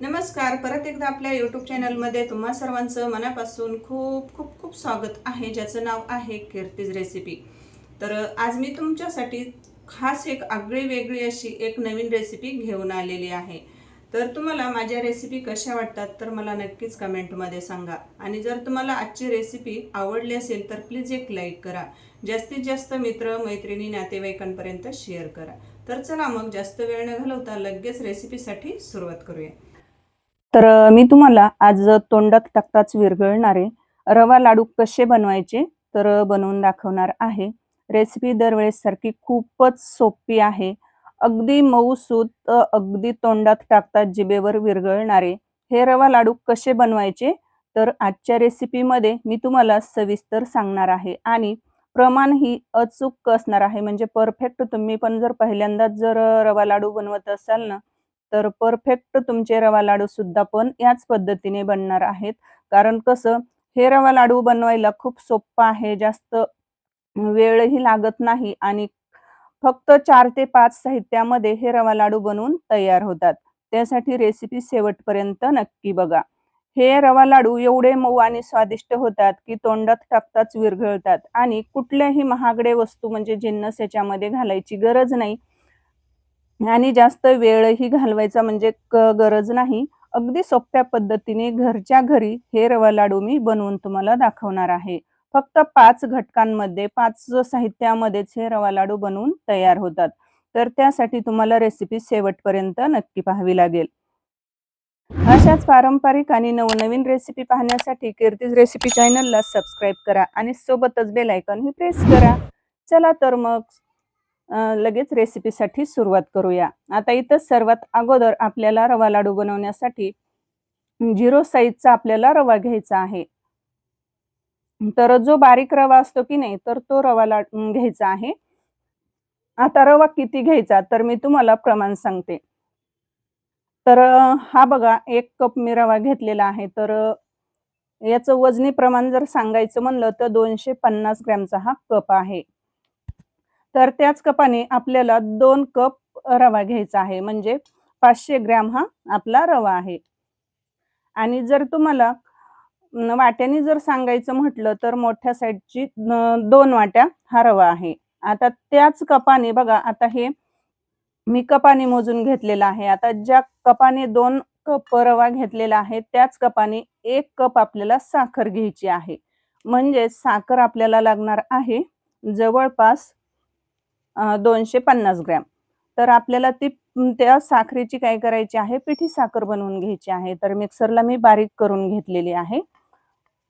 नमस्कार. परत एकदा आपल्या यूट्यूब चॅनलमध्ये तुम्हा सर्वांचं मनापासून खूप खूप खूप स्वागत आहे ज्याचं नाव आहे कीर्तीज रेसिपी तर आज मी तुमच्यासाठी खास एक आगळी वेगळी अशी एक नवीन रेसिपी घेऊन आलेली आहे. तर तुम्हाला माझ्या रेसिपी कशा वाटतात तर मला नक्कीच कमेंटमध्ये सांगा. आणि जर तुम्हाला आजची रेसिपी आवडली असेल तर प्लीज एक लाईक करा. जास्तीत जास्त मित्र मैत्रिणी नातेवाईकांपर्यंत शेअर करा. तर चला मग जास्त वेळ न घालवता लगेच रेसिपीसाठी सुरुवात करूया. तर मी तुम्हाला आज तोंडात टाकताच विरघळणारे रवा लाडू कसे बनवायचे तर बनवून दाखवणार आहे. रेसिपी दरवेळेस सारखी खूपच सोपी आहे. अगदी मऊसूत अगदी तोंडात टाकतात जिभेवर विरघळणारे हे रवा लाडू कसे बनवायचे तर आजच्या रेसिपीमध्ये मी तुम्हाला सविस्तर सांगणार आहे. आणि प्रमाण ही अचूक असणार आहे. म्हणजे परफेक्ट तुम्ही पण जर पहिल्यांदाच जर रवा लाडू बनवत असाल ना तर परफेक्ट तुमचे रवा लाडू सुद्धा पण याच पद्धतीने बनणार आहेत. कारण कसं हे रवा लाडू बनवायला खूप सोपं आहे जास्त वेळही लागत नाही आणि फक्त चार ते पाच साहित्यामध्ये हे रवा लाडू बनवून तयार होतात. त्यासाठी रेसिपी शेवटपर्यंत नक्की बघा. हे रवा लाडू एवढे मऊ आणि स्वादिष्ट होतात की तोंडात टाकताच विरघळतात आणि कुठल्याही महागडे वस्तू म्हणजे जिन्नस याच्यामध्ये घालायची गरज नाही. आणि जास्त वेळही घालवायचा म्हणजे क गरज नाही. अगदी सोप्या पद्धतीने घरच्या घरी हे रवा लाडू मी बनवून तुम्हाला दाखवणार आहे. फक्त पाच घटकांमध्ये पाच साहित्यामध्येच हे रवा लाडू बनवून तयार होतात. तर त्यासाठी तुम्हाला रेसिपी शेवटपर्यंत नक्की पाहावी लागेल. अशाच पारंपरिक आणि नवनवीन रेसिपी पाहण्यासाठी कीर्तीज रेसिपी चॅनलला सबस्क्राईब करा आणि सोबतच बेलायकॉन ही प्रेस करा. चला तर मग लगेच रेसिपीसाठी सुरुवात करूया. आता इथं सर्वात अगोदर आपल्याला रवा लाडू बनवण्यासाठी झिरो साईजचा आपल्याला रवा घ्यायचा आहे. तर जो बारीक रवा असतो की नाही तर तो रवा लाडू घ्यायचा आहे. आता रवा किती घ्यायचा तर मी तुम्हाला प्रमाण सांगते. तर हा बघा एक कप मी रवा घेतलेला आहे. तर याचं वजनी प्रमाण जर सांगायचं म्हणलं तर दोनशे पन्नास ग्रॅमचा हा कप आहे. तर त्याच कपाने आपल्याला दोन कप रवा घ्यायचा आहे. म्हणजे पाचशे ग्रॅम हा आपला रवा आहे. आणि जर तुम्हाला वाट्याने जर सांगायचं म्हटलं तर मोठ्या साईजची दोन वाट्या हा रवा आहे. आता त्याच कपाने बघा आता हे मी कपाने मोजून घेतलेला आहे. आता ज्या कपाने दोन कप रवा घेतलेला आहे त्याच कपाने एक कप आपल्याला साखर घ्यायची आहे. म्हणजे साखर आपल्याला लागणार आहे जवळपास दोनशे पन्नास ग्रॅम. तर आपल्याला ती त्या साखरेची काय करायची आहे? पिठी साखर बनवून घ्यायची आहे. तर मिक्सरला मी बारीक करून घेतलेली आहे.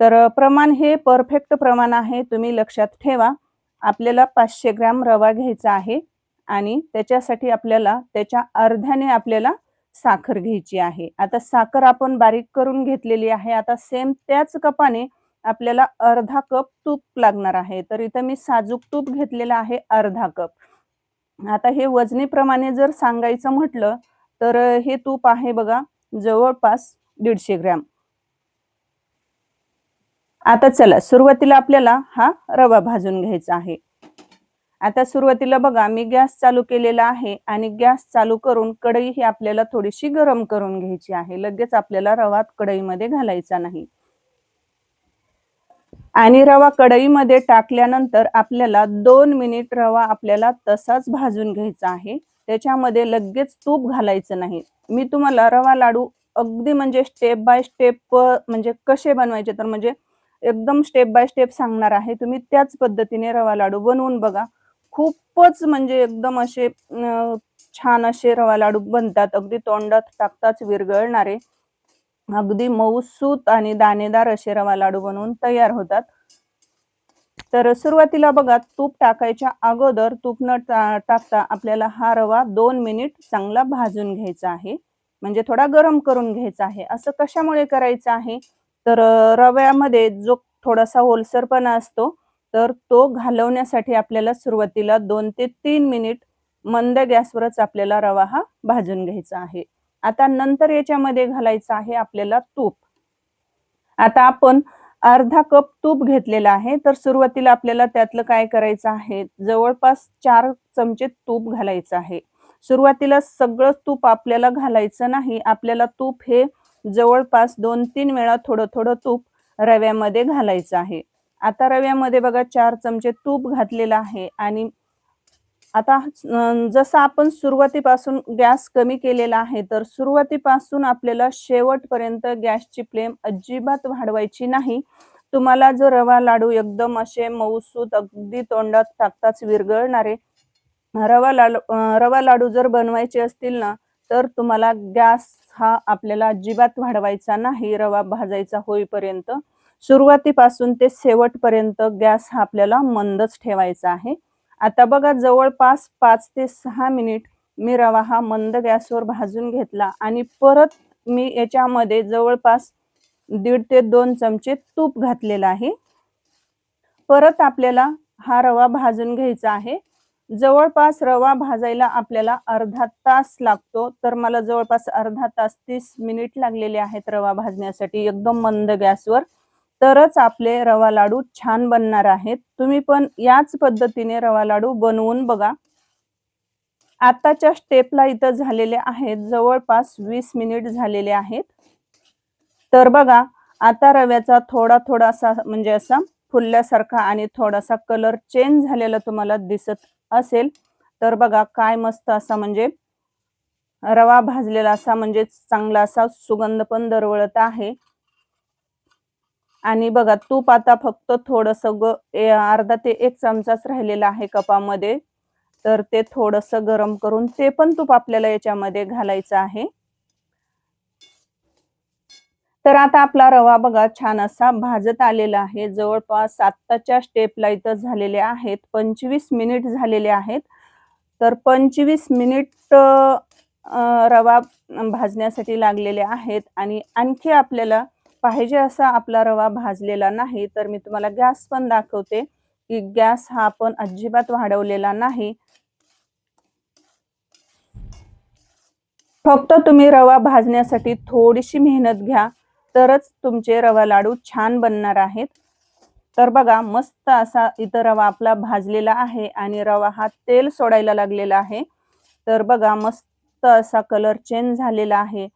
तर प्रमाण हे परफेक्ट प्रमाण आहे. तुम्ही लक्षात ठेवा. आपल्याला पाचशे ग्रॅम रवा घ्यायचा आहे आणि त्याच्यासाठी आपल्याला त्याच्या अर्ध्याने आपल्याला साखर घ्यायची आहे. आता साखर आपण बारीक करून घेतलेली आहे. आता सेम त्याच कपाने आपल्याला अर्धा कप तूप लागणार आहे. तर इथं मी साजूक तूप घेतलेलं आहे अर्धा कप. आता हे वजनीप्रमाणे जर सांगायचं म्हटलं तर हे तूप आहे बघा जवळपास दीडशे ग्रॅम. आता चला सुरुवातीला आपल्याला हा रवा भाजून घ्यायचा आहे. आता सुरुवातीला बघा मी गॅस चालू केलेला आहे आणि गॅस चालू करून कढई ही आपल्याला थोडीशी गरम करून घ्यायची आहे. लगेच आपल्याला रवा कढईमध्ये घालायचा नाही. आणि रवा कढईमध्ये टाकल्यानंतर आपल्याला दोन मिनिट रवा आपल्याला तसाच भाजून घ्यायचा आहे. त्याच्यामध्ये लगेच तूप घालायचं नाही. मी तुम्हाला रवा लाडू अगदी म्हणजे स्टेप बाय स्टेप म्हणजे कसे बनवायचे तर म्हणजे एकदम स्टेप बाय स्टेप सांगणार आहे. तुम्ही त्याच पद्धतीने रवा लाडू बनवून बघा. खूपच म्हणजे एकदम असे छान असे रवा लाडू बनतात. अगदी तोंडात टाकताच विरघळणारे. अगदी मऊसूत आणि दाणेदार असे रवा लाडू बनवून तयार होतात. तर सुरुवातीला बघा तूप टाकायच्या अगोदर तूप न टा- टाकता आपल्याला हा रवा दोन मिनिट चांगला भाजून घ्यायचा आहे. म्हणजे थोडा गरम करून घ्यायचा आहे. असं कशामुळे करायचं आहे? तर रव्यामध्ये जो थोडासा ओलसरपणा असतो तर तो घालवण्यासाठी आपल्याला सुरुवातीला दोन ते तीन मिनिट मंद गॅसवरच आपल्याला रवा हा भाजून घ्यायचा आहे. आता नंतर याच्यामध्ये घालायचं आहे आपल्याला तूप. आता आपण अर्धा कप तूप घेतलेला आहे. तर सुरुवातीला आपल्याला त्यातलं काय करायचं आहे? जवळपास चार चमचे तूप घालायचं आहे. सुरुवातीला सगळं तूप आपल्याला घालायचं नाही. आपल्याला तूप हे जवळपास दोन तीन वेळा थोडं थोडं तूप रव्यामध्ये घालायचं आहे. आता रव्यामध्ये बघा चार चमचे तूप घातलेलं आहे आणि आता जसं आपण सुरुवातीपासून गॅस कमी केलेला आहे तर सुरुवातीपासून आपल्याला शेवटपर्यंत गॅसची फ्लेम अजिबात वाढवायची नाही. तुम्हाला जर रवा लाडू एकदम असे मऊसूत अगदी तोंडात टाकताच विरघळणारे रवा लाडू रवा लाडू जर बनवायचे असतील ना तर तुम्हाला गॅस हा आपल्याला अजिबात वाढवायचा नाही रवा भाजायचा होईपर्यंत. सुरुवातीपासून ते शेवटपर्यंत गॅस हा आपल्याला मंदच ठेवायचा आहे. आता बघा जवळपास पाच ते सहा मिनिट मी रवा हा मंद गॅसवर भाजून घेतला आणि परत मी याच्यामध्ये जवळपास दीड ते दोन चमचे तूप घातलेलं आहे. परत आपल्याला हा रवा भाजून घ्यायचा आहे. जवळपास रवा भाजायला आपल्याला अर्धा तास लागतो तर मला जवळपास अर्धा तास तीस मिनिट लागलेले आहेत रवा भाजण्यासाठी एकदम मंद गॅसवर. तरच आपले रवा लाडू छान बनणार आहेत. तुम्ही पण याच पद्धतीने रवा लाडू बनवून बघा. आताच्या स्टेपला इथं झालेले आहेत. जवळपास वीस मिनिट झालेले आहेत. तर बघा आता रव्याचा थोडा थोडासा म्हणजे असा फुलल्यासारखा आणि थोडासा कलर चेंज झालेला तुम्हाला दिसत असेल. तर बघा काय मस्त असा म्हणजे रवा भाजलेला असा म्हणजे चांगला असा सुगंध पण दरवळत आहे. आणि बघा तूप आता फक्त थोडस अर्धा ते एक चमचाच राहिलेला आहे कपामध्ये. तर ते थोडस गरम करून ते पण तूप आपल्याला याच्यामध्ये घालायचं आहे. तर आता आपला रवा बघा छान असा भाजत आलेला आहे. जवळपास आत्ताच्या स्टेपला इथं झालेले आहेत. पंचवीस मिनिट झालेले आहेत. तर पंचवीस मिनिट रवा भाजण्यासाठी लागलेले आहेत. आणि आणखी आपल्याला पाहिजे असा आपला रवा भाजलेला नाही तर मी तुम्हाला गॅस पण दाखवते की गॅस हा आपण अजिबात वाढवलेला नाही. फक्त तुम्ही रवा भाजण्यासाठी थोडीशी मेहनत घ्या तरच तुमचे रवा लाडू छान बनणार आहेत. तर बघा मस्त असा इथं रवा आपला भाजलेला आहे आणि रवा हा तेल सोडायला लागलेला आहे. तर बघा मस्त असा कलर चेंज झालेला आहे.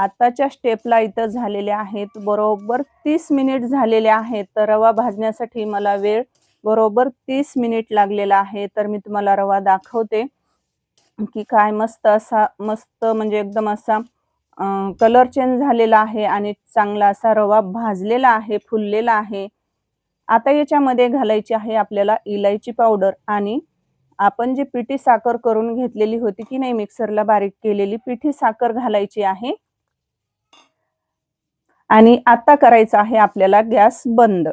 आताच्या स्टेपला इथं झालेले आहेत. बरोबर तीस मिनिट झालेले आहेत. तर रवा भाजण्यासाठी मला वेळ बरोबर तीस मिनिट लागलेला आहे. तर मी तुम्हाला रवा दाखवते की काय मस्त असा मस्त म्हणजे एकदम असा कलर चेंज झालेला आहे आणि चांगला असा रवा भाजलेला आहे फुललेला आहे. आता याच्यामध्ये घालायची आहे आपल्याला इलायची पावडर आणि आपण जी पिठी साखर करून घेतलेली होती की नाही मिक्सरला बारीक केलेली पिठी साखर घालायची आहे. आणि आता करायचं आहे आपल्याला गॅस बंद.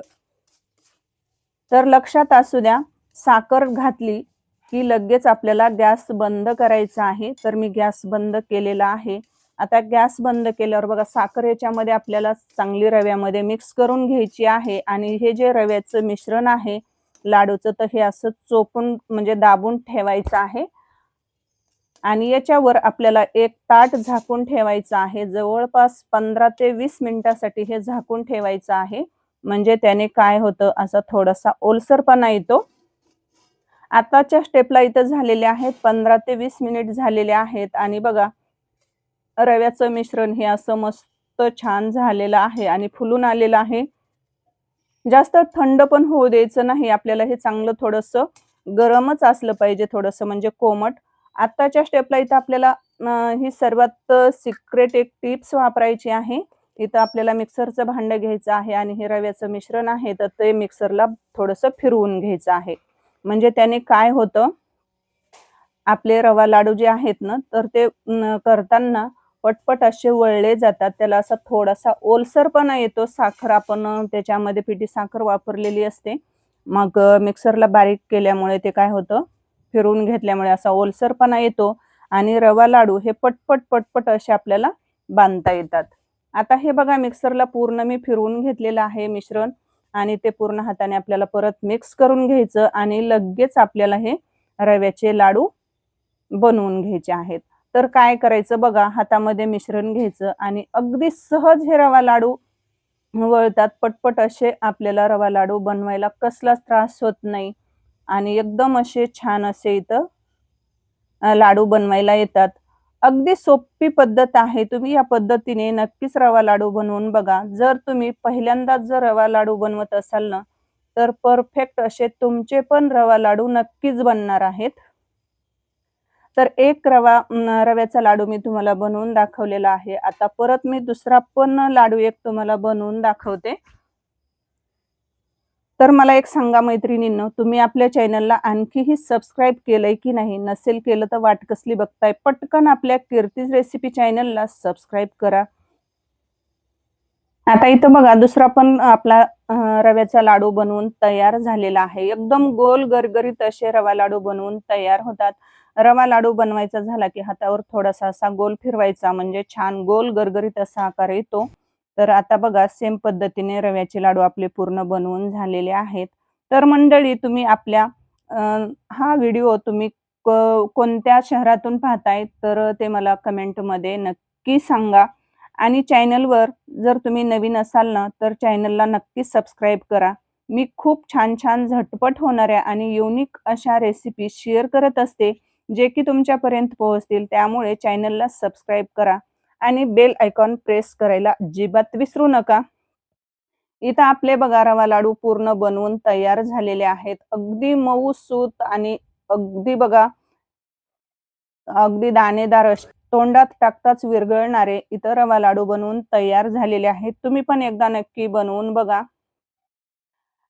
तर लक्षात असू द्या साखर घातली की लगेच आपल्याला गॅस बंद करायचा आहे. तर मी गॅस बंद केलेला आहे. आता गॅस बंद केल्यावर बघा साखर याच्यामध्ये आपल्याला चांगली रव्यामध्ये मिक्स करून घ्यायची आहे. आणि हे जे रव्याचं मिश्रण आहे लाडूचं तर हे असं चोपून म्हणजे दाबून ठेवायचं आहे. आणि याच्यावर आपल्याला एक ताट झाकून ठेवायचं आहे. जवळपास पंधरा ते वीस मिनिटासाठी हे झाकून ठेवायचं आहे. म्हणजे त्याने काय होतं असा थोडासा ओलसरपणा येतो. आताच्या स्टेपला इथं झालेले आहेत पंधरा ते वीस मिनिट झालेले आहेत. आणि बघा रव्याचं मिश्रण हे असं मस्त छान झालेलं आहे आणि फुलून आलेलं आहे. जास्त थंड पण होऊ द्यायचं नाही. आपल्याला हे चांगलं थोडंसं गरमच असलं पाहिजे थोडंसं. म्हणजे कोमट आत्ताच्या स्टेपला इथं आपल्याला ही सर्वात सिक्रेट एक टिप्स वापरायची आहे. इथं आपल्याला मिक्सरचं भांड घ्यायचं आहे आणि हे रव्याचं मिश्रण आहे तर ते मिक्सरला थोडंसं फिरवून घ्यायचं आहे. म्हणजे त्याने काय होतं? आपले रवा लाडू जे आहेत ना तर ते करताना पटपट असे वळले जातात. त्याला असा थोडासा ओलसरपणा येतो. साखर आपण त्याच्यामध्ये पिठी साखर वापरलेली असते. मग मिक्सरला बारीक केल्यामुळे ते काय होतं? फिरवून घेतल्यामुळे असा ओलसरपणा येतो आणि रवा लाडू हे पटपट पटपट असे आपल्याला बांधता येतात. आता हे बघा मिक्सरला पूर्ण मी फिरवून घेतलेलं आहे मिश्रण आणि ते पूर्ण हाताने आपल्याला परत मिक्स करून घ्यायचं आणि लगेच आपल्याला हे रव्याचे लाडू बनवून घ्यायचे आहेत. तर काय करायचं बघा हातामध्ये मिश्रण घ्यायचं आणि अगदी सहज हे रवा लाडू वळतात. पटपट असे आपल्याला रवा लाडू बनवायला कसलाच त्रास होत नाही. आणि एकदम असे छान असे इथं लाडू बनवायला येतात. अगदी सोपी पद्धत आहे. तुम्ही या पद्धतीने नक्कीच रवा लाडू बनवून बघा. जर तुम्ही पहिल्यांदाच जर रवा लाडू बनवत असाल ना तर परफेक्ट असे तुमचे पण रवा लाडू नक्कीच बनणार आहेत. तर एक रवा रव्याचा लाडू मी तुम्हाला बनवून दाखवलेला आहे. आता परत मी दुसरा पण लाडू एक तुम्हाला बनवून दाखवते. तर मला एक सांगा मैत्रिणींनो तुम्ही आपल्या चॅनलला आणखीही सबस्क्राईब केलंय की नाही नसेल केलं तर वाट कसली बघताय पटकन आपल्या कीर्तीज रेसिपी चॅनलला सबस्क्राईब करा. आता इथं बघा दुसरा पण आपला रव्याचा लाडू बनवून तयार झालेला आहे. एकदम गोल गरगरीत असे रवा लाडू बनवून तयार होतात. रवा लाडू बनवायचा झाला की हातावर थोडासा असा गोल फिरवायचा म्हणजे छान गोल गरगरीत असा आकार येतो. तर आता बघा सेम पद्धतीने रव्याचे लाडू आपले पूर्ण बनवून झालेले आहेत. तर मंडळी तुम्ही आपल्या हा व्हिडिओ तुम्ही क- कोणत्या शहरातून पाहताय तर ते मला कमेंटमध्ये नक्की सांगा. आणि चॅनलवर जर तुम्ही नवीन असाल ना तर चॅनलला नक्की सबस्क्राईब करा. मी खूप छान छान झटपट होणाऱ्या आणि युनिक अशा रेसिपी शेअर करत असते जे की तुमच्यापर्यंत पोहोचतील. त्यामुळे चॅनलला सबस्क्राईब करा. आणि बेल आयकॉन प्रेस करायला अजिबात विसरू नका. इथं आपले बघा रवा लाडू पूर्ण बनवून तयार झालेले आहेत. अगदी मऊ सूत आणि अगदी बघा अगदी दाणेदार तोंडात टाकताच विरघळणारे इतर रवा लाडू बनवून तयार झालेले आहेत. तुम्ही पण एकदा नक्की बनवून बघा.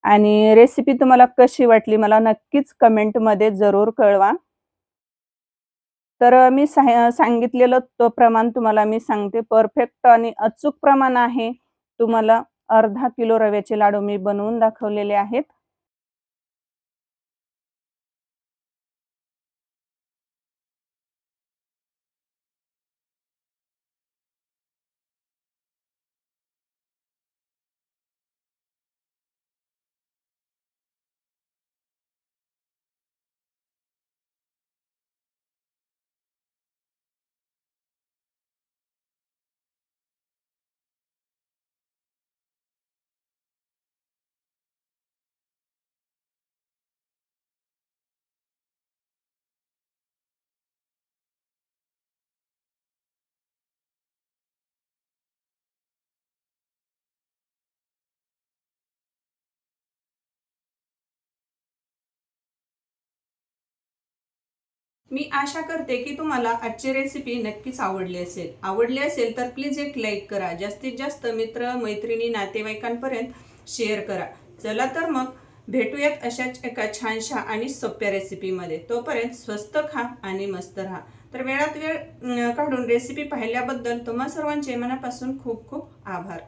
आणि रेसिपी तुम्हाला कशी वाटली मला नक्कीच कमेंटमध्ये जरूर कळवा. तर मी सांगितलेलं तो प्रमाण तुम्हाला मी सांगते. परफेक्ट आणि अचूक प्रमाण आहे. तुम्हाला अर्धा किलो रव्याचे लाडू मी बनवून दाखवलेले आहेत. मी आशा करते की तुम्हाला आजची रेसिपी नक्कीच आवडली असेल. आवडली असेल तर प्लीज एक लाईक करा. जास्तीत जास्त मित्र मैत्रिणी नातेवाईकांपर्यंत शेअर करा. चला तर मग भेटूयात अशाच एका छानशा आणि सोप्या रेसिपीमध्ये तोपर्यंत स्वस्त खा आणि मस्त राहा. तर वेळात वेळ काढून रेसिपी पाहिल्याबद्दल तुम्हा सर्वांचे मनापासून खूप खूप आभार.